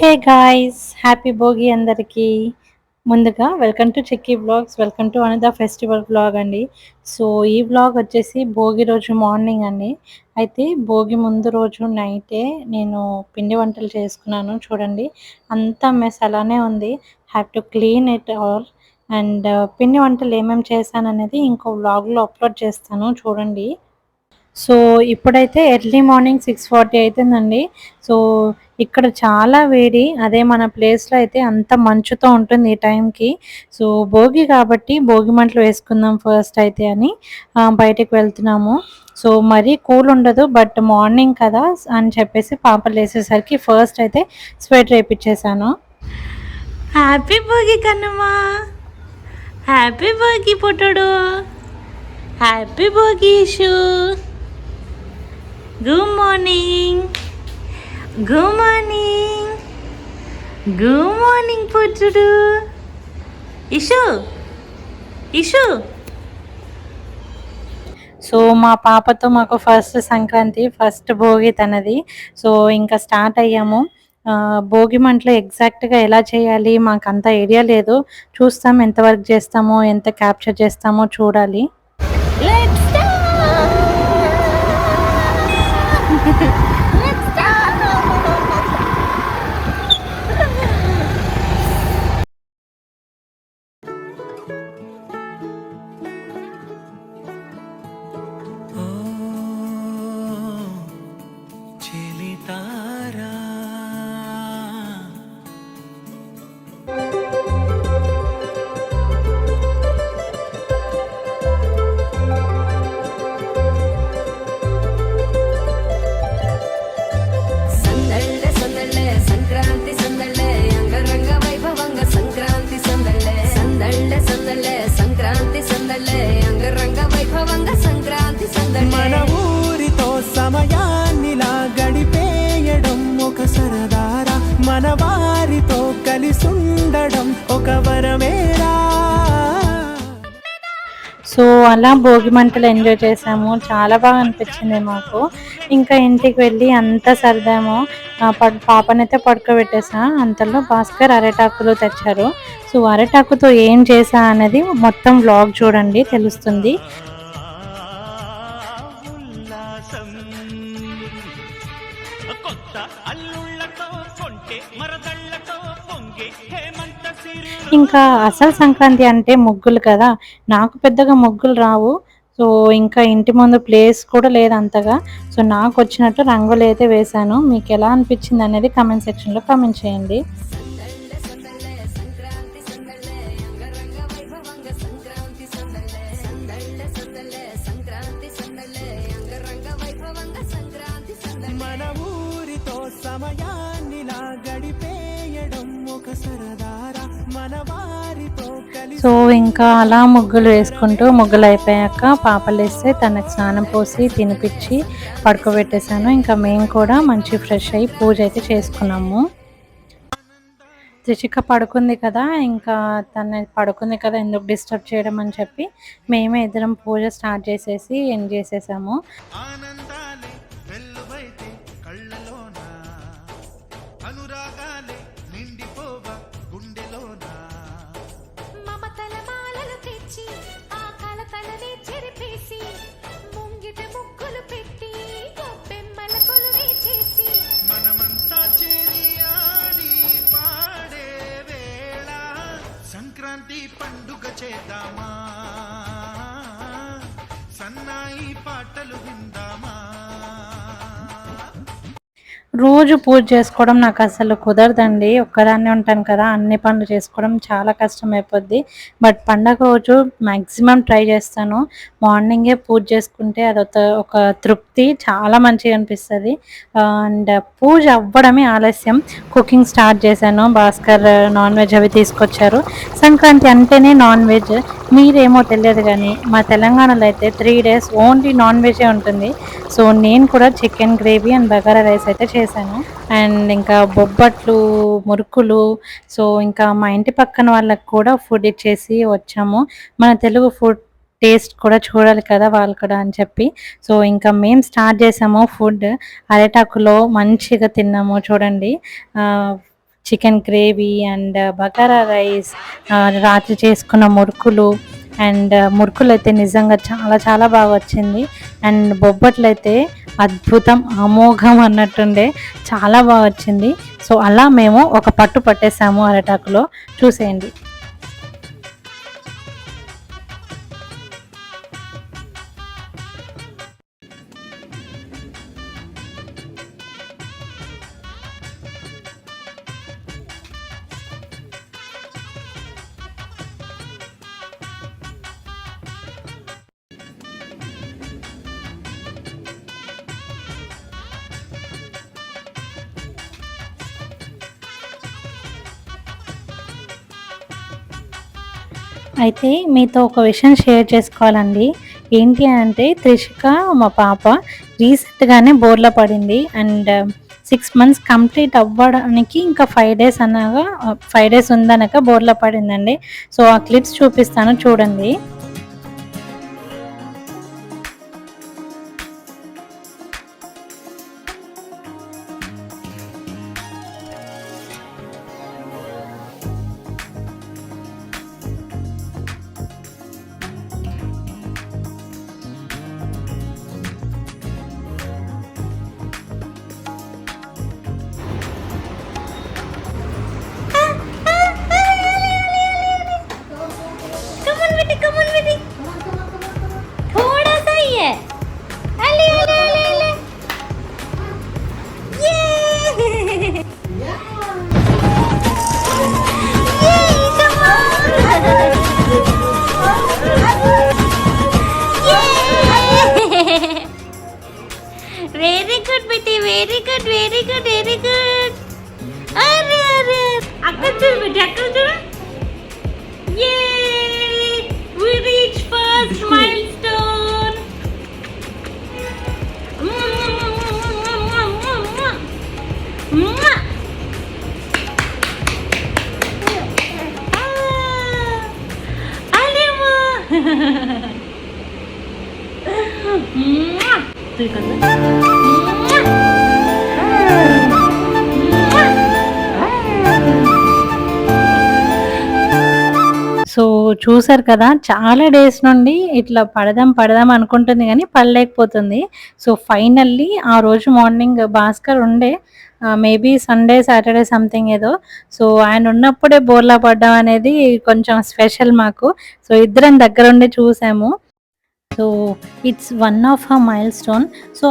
Hey guys happy Bhogi అందరికీ. ముందుగా welcome to chikki blogs welcome to another festival blog అండి. So ఈ బ్లాగ్ వచ్చేసి భోగి రోజు మార్నింగ్ అండి. అయితే భోగి ముందు రోజు నైటే నేను పిండి వంటలు చేసుకున్నాను చూడండి. అంతా మెస్ అలానే ఉంది. Have to clean it all and పిండి వంటలు ఏమేమి చేశాను అనేది ఇంకో బ్లాగ్లో అప్లోడ్ చేస్తాను చూడండి. సో ఇప్పుడైతే ఎర్లీ మార్నింగ్ సిక్స్ ఫార్టీ అవుతుందండి సో ఇక్కడ చాలా వేడి. అదే మన ప్లేస్లో అయితే అంత మంచుతో ఉంటుంది ఈ టైంకి సో భోగి కాబట్టి భోగి మంటలు వేసుకుందాం ఫస్ట్ అయితే అని బయటకు వెళ్తున్నాము. సో మరీ కూల్ ఉండదు బట్ మార్నింగ్ కదా అని చెప్పేసి పాపలు వేసేసరికి ఫస్ట్ అయితే స్వెటర్ వేయించేసాను హ్యాపీ భోగి కన్నమ్మా happy Bhogi పుట్టుడు! Happy Bhogi Ishu good morning good morning good morning పుట్టుడు Ishu Ishu so మా పాపతో మాకు ఫస్ట్ సంక్రాంతి ఫస్ట్ భోగి తనది. సో ఇంకా స్టార్ట్ అయ్యాము. భోగి మంటలు ఎగ్జాక్ట్గా ఎలా చేయాలి మాకు అంత ఐడియా లేదు. చూస్తాం ఎంత వర్క్ చేస్తామో ఎంత క్యాప్చర్ చేస్తామో చూడాలి. చెలితారా మన వారితో కలిసుండడం ఒక వరమేరా. సో అలా భోగి మంటలు ఎంజాయ్ చేసాము. చాలా బాగా అనిపించింది మాకు. ఇంకా ఇంటికి వెళ్ళి అంతా సరదాము పడ్- పాపనైతే పడుకోబెట్టేసా. అంతలో భాస్కర్ అరటాకులు తెచ్చారు. సో అరటాకుతో ఏం చేసా అనేది మొత్తం వ్లాగ్ చూడండి తెలుస్తుంది. ఇంకా అసలు సంక్రాంతి అంటే ముగ్గులు కదా. నాకు పెద్దగా ముగ్గులు రావు. సో ఇంకా ఇంటి ముందు ప్లేస్ కూడా లేదు అంతగా. సో నాకు వచ్చినట్టు రంగులు అయితే వేశాను. మీకు ఎలా అనిపించింది అనేది కామెంట్ సెక్షన్లో కమెంట్ చేయండి. ఇంకా అలా ముగ్గులు వేసుకుంటూ ముగ్గులు అయిపోయాక పాపలు వేస్తే తనకు స్నానం పోసి తినిపించి పడుకోబెట్టేశాను. ఇంకా మేము కూడా మంచి ఫ్రెష్ అయ్యి పూజ అయితే చేసుకున్నాము. త్రిషిక పడుకుంది కదా ఇంకా తన పడుకుంది కదా ఎందుకు డిస్టర్బ్ చేయడం అని చెప్పి మేమే ఇద్దరం పూజ స్టార్ట్ చేసేసి ఎండ్ చేసేసాము. పండుగ చేద్దామా? సన్నాయి పాటలు రోజు పూజ చేసుకోవడం నాకు అసలు కుదరదండి. ఒక్కదాన్నే ఉంటాను కదా అన్ని పనులు చేసుకోవడం చాలా కష్టం అయిపోద్ది బట్ పండగ రోజు మ్యాక్సిమం ట్రై చేస్తాను. మార్నింగే పూజ చేసుకుంటే అదొక ఒక తృప్తి చాలా మంచిగా అనిపిస్తుంది. అండ్ పూజ అవ్వడమే ఆలస్యం. కుకింగ్ స్టార్ట్ చేశాను. భాస్కర్ నాన్ వెజ్ అవి తీసుకొచ్చారు. సంక్రాంతి అంటేనే నాన్ వెజ్. మీరేమో తెలియదు కానీ మా తెలంగాణలో అయితే త్రీ డేస్ ఓన్లీ నాన్ వెజే ఉంటుంది. సో నేను కూడా chicken gravy and bagara rice అయితే చేశాను. అండ్ ఇంకా బొబ్బట్లు మురుకులు సో ఇంకా మా ఇంటి పక్కన వాళ్ళకి కూడా ఫుడ్ ఇచ్చేసి వచ్చాము. మన తెలుగు ఫుడ్ టేస్ట్ కూడా చూడాలి కదా వాళ్ళు కూడా అని చెప్పి. సో ఇంకా మేము స్టార్ట్ చేసాము ఫుడ్ అరటాకులో మంచిగా తిన్నాము చూడండి. Chicken gravy and uh, bagara rice uh, రాత్రి చేసుకున్న మురుకులు అండ్ uh, మురుకులు అయితే నిజంగా చాలా చాలా బాగా వచ్చింది. అండ్ బొబ్బట్లు అయితే అద్భుతం అమోఘం అన్నట్టుండే చాలా బాగా వచ్చింది. సో అలా మేము ఒక పట్టు పట్టేసాము అరటాకులో. చూసేయండి. అయితే మీతో ఒక విషయం షేర్ చేసుకోవాలండి. ఏంటి అంటే త్రిషిక మా పాప రీసెంట్గానే బోర్లో పడింది. అండ్ సిక్స్ మంత్స్ కంప్లీట్ అవ్వడానికి ఇంకా ఫైవ్ డేస్ అనగా ఫైవ్ డేస్ ఉందనక బోర్లో పడిందండి. సో ఆ క్లిప్స్ చూపిస్తాను చూడండి. చూసారు కదా చాలా డేస్ నుండి ఇట్లా పడదాం పడదాం అనుకుంటుంది కానీ పడలేకపోతుంది. సో ఫైనల్లీ ఆ రోజు మార్నింగ్ భాస్కర్ ఉండే మేబీ సండే సాటర్డే సంథింగ్ ఏదో. సో ఆయన ఉన్నప్పుడే బోర్లా పడ్డం అనేది కొంచెం స్పెషల్ మాకు. సో ఇద్దరం దగ్గరుండి చూసాము. So it's one of her milestone so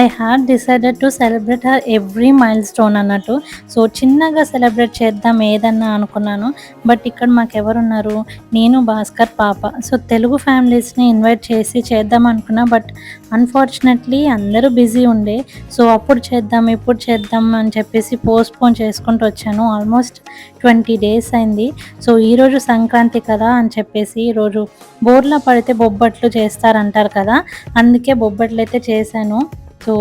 I had decided to celebrate her every milestone అన్నట్టు. సో చిన్నగా సెలబ్రేట్ చేద్దాం ఏదన్నా అనుకున్నాను. బట్ ఇక్కడ మాకు ఎవరున్నారు నేను భాస్కర్ పాప. సో తెలుగు ఫ్యామిలీస్ని ఇన్వైట్ చేసి చేద్దాం అనుకున్నా. బట్ అన్ఫార్చునేట్లీ అందరూ బిజీ ఉండే. సో అప్పుడు చేద్దాం ఇప్పుడు చేద్దాం అని చెప్పేసి పోస్ట్పోన్ చేసుకుంటూ వచ్చాను. ఆల్మోస్ట్ ట్వంటీ డేస్ అయింది. సో ఈరోజు సంక్రాంతి కదా అని చెప్పేసి ఈరోజు బోర్లా పడితే బొబ్బట్లు చేస్తారంటారు కదా. అందుకే బొబ్బట్లు అయితే చేశాను. సో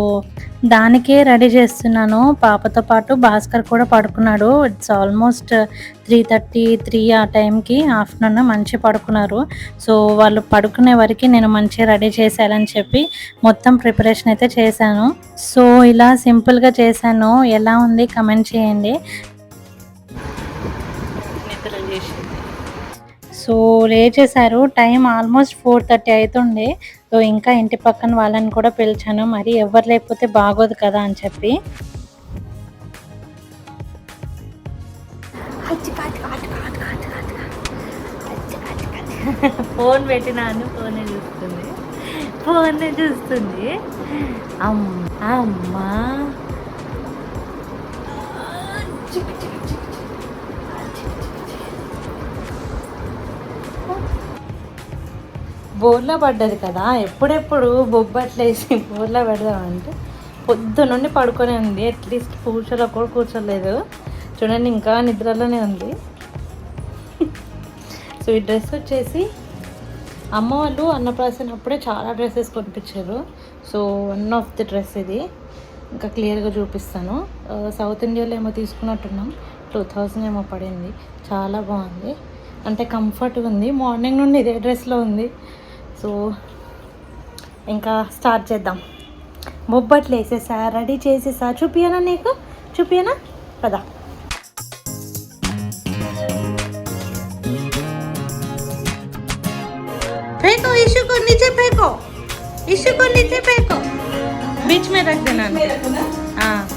దానికే రెడీ చేస్తున్నాను. పాపతో పాటు భాస్కర్ కూడా పడుకున్నాడు. It's almost three thirty three ఆ టైంకి ఆఫ్టర్నూన్ మంచి పడుకున్నారు. సో వాళ్ళు పడుకునే వరకు నేను మంచిగా రెడీ చేసేయాలని చెప్పి మొత్తం ప్రిపరేషన్ అయితే చేశాను. సో ఇలా సింపుల్గా చేశాను. ఎలా ఉంది కమెంట్ చేయండి. సో లేచేశారు. టైం ఆల్మోస్ట్ ఫోర్ థర్టీ అవుతుండే సో ఇంకా ఇంటి పక్కన వాళ్ళని కూడా పిలిచాను మరి ఎవరు లేకపోతే బాగోదు కదా అని చెప్పి. ఫోన్ పెట్టినాను ఫోనే చూస్తుంది. ఫోనే చూస్తుంది. అమ్మ అమ్మా. బోర్లో పడ్డది కదా ఎప్పుడెప్పుడు బొబ్బట్లు వేసి బోర్లా పెడదామంటే పొద్దునుండి పడుకొని ఉంది అట్లీస్ట్ కూర్చోలో కూడా కూర్చోలేదు. చూడండి ఇంకా నిద్రలోనే ఉంది. సో ఈ డ్రెస్ వచ్చేసి అమ్మ వాళ్ళు అన్నప్రాసన అప్పుడే చాలా dresses కొనిపించారు. So one of the dress ఇది. ఇంకా క్లియర్గా చూపిస్తాను. Uh, సౌత్ ఇండియాలో ఏమో తీసుకున్నట్టున్నాం. టూ థౌజండ్ ఏమో పడింది. చాలా బాగుంది. అంటే కంఫర్ట్గా ఉంది. మార్నింగ్ నుండి ఇదే డ్రెస్లో ఉంది. सो इंका स्टार्ट मुब्बटा रेडी चूपना नीक चूपियाना कदा बीच में रख देना हाँ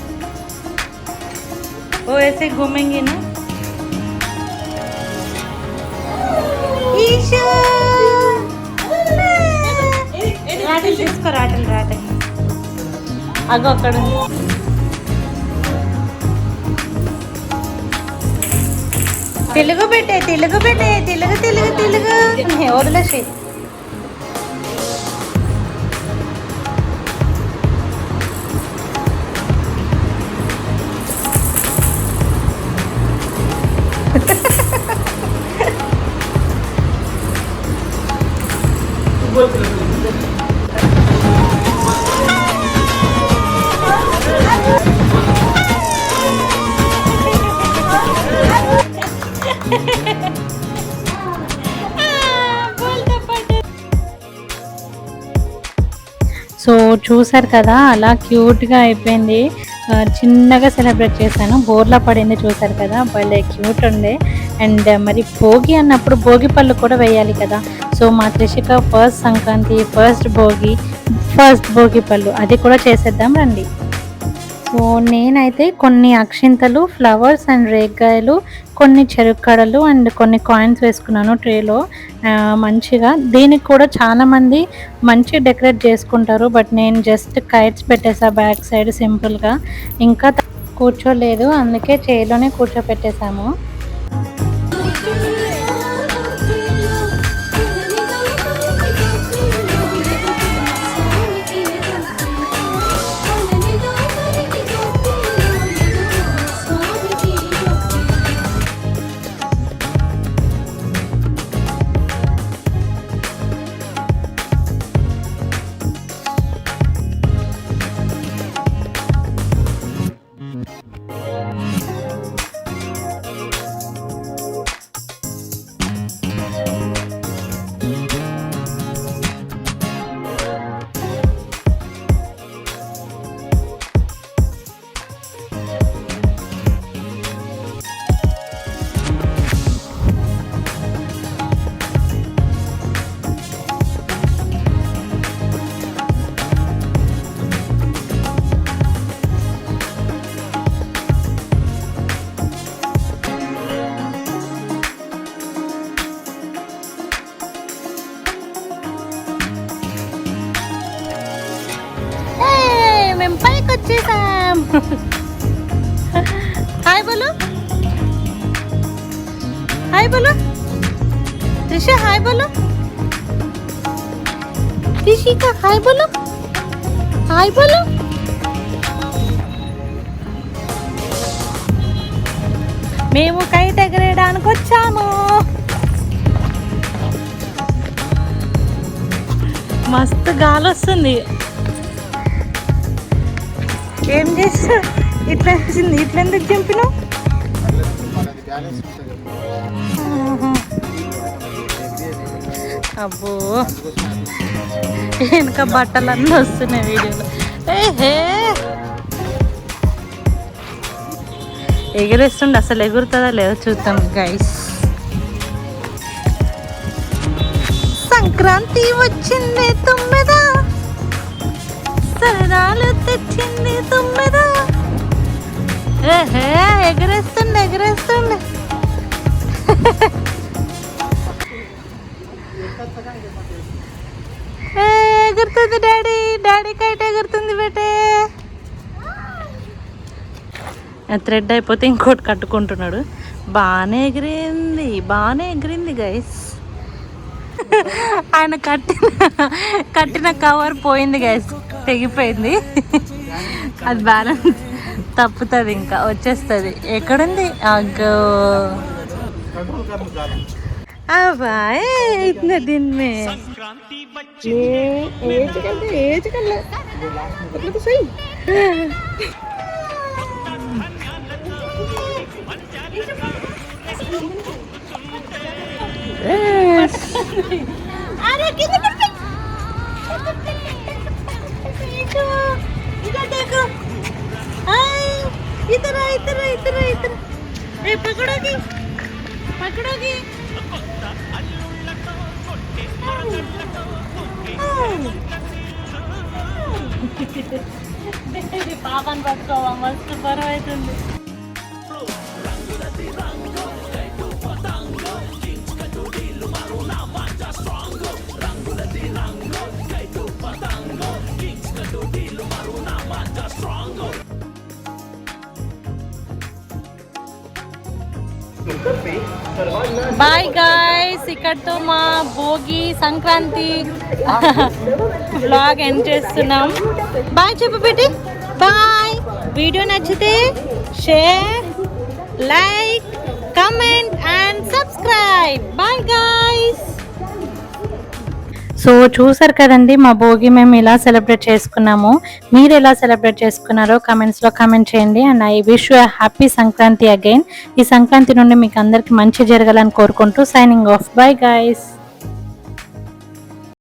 वो ऐसे घूमेंगे ना इशू రాటలు తీసుకో రాటలు రాటలు. అగో అక్కడ తెలుగు పెట్టే తెలుగు పెట్టే తెలుగు తెలుగు తెలుగు. వదిలేసి సో చూసారు కదా అలా క్యూట్గా అయిపోయింది. చిన్నగా సెలబ్రేట్ చేశాను. బోర్లా పడింది చూసారు కదా భలే క్యూట్ ఉండే. అండ్ మరి భోగి అన్నప్పుడు భోగి పళ్ళు కూడా వేయాలి కదా. సో మా Trishika first Sankranti first Bhogi first Bhogi పళ్ళు అది కూడా చేసేద్దాం రండి. సో నేనైతే కొన్ని అక్షింతలు ఫ్లవర్స్ అండ్ రేగ్గాయలు కొన్ని చెరుక్కడలు అండ్ కొన్ని కాయిన్స్ వేసుకున్నాను ట్రేలో. మంచిగా. దీనికి కూడా చాలామంది మంచి డెకరేట్ చేసుకుంటారు బట్ నేను జస్ట్ కైట్స్ పెట్టేసా బ్యాక్ సైడ్ సింపుల్గా. ఇంకా కూర్చోలేదు అందుకే చేలోనే కూర్చోపెట్టేశాము త్రిష హాయ్ బోలో త్రిషిక హాయ్ బోలో హాయ్ బోలో మేము కైట్ ఎగరేయడానికి వచ్చాము। మస్తు గాలి వస్తుంది। ఏం చేస్తా ఇట్లా వచ్చింది ఇట్లా ఎందుకు చంపినావు? అబ్బో. ఇంకా బట్టలన్నీ వస్తున్నాయి వీడియోలో. ఏహే ఎగిరేస్తుండే అసలు ఎగురుతుందా లేదో చూద్దాం గైస్ సంక్రాంతి వచ్చింది తొమ్మిదా. సరదాలు తెచ్చింది తొమ్మిదా. ఏహే ఎగరేస్తుండే ఎగరేస్తుండే. ఎగురుతుంది డాడీ. డాడీ కైట్ ఎగురుతుంది బేటే. థ్రెడ్ అయిపోతే ఇంకోటి కట్టుకుంటున్నాడు. బాగానే ఎగిరింది బాగానే ఎగిరింది గైస్ ఆయన కట్టిన కట్టిన కవర్ పోయింది గైస్ తెగిపోయింది. అది బ్యాలెన్స్ తప్పుతుంది ఇంకా వచ్చేస్తుంది. ఎక్కడుంది? అగ్గో. अब आए इतने दिन में। एज कर एज कर ले। मतलब तो सही। अरे कितने इधर इधर इधर इधर ए पकड़ोगी पकड़ोगी పాపని పట్టుకోవా మస్తు బరువు అవుతుంది. బాయ్ గాయ్స్ ఇక్కడతో మా భోగి సంక్రాంతి బ్లాగ్ ఎండ్ చేస్తున్నాం. బాయ్ చెప్పు పెట్టి బాయ్ వీడియో నచ్చితే share like comment and subscribe bye guys so చూసారు కదండి మా భోగి మేము ఇలా సెలబ్రేట్ చేసుకున్నాము. మీరు ఎలా సెలబ్రేట్ చేసుకున్నారో కమెంట్స్లో కమెంట్ చేయండి. And I wish you happy Sankranti again ఈ సంక్రాంతి నుండి మీకు అందరికీ మంచి జరగాలని కోరుకుంటూ సైనింగ్ ఆఫ్ బై గైస్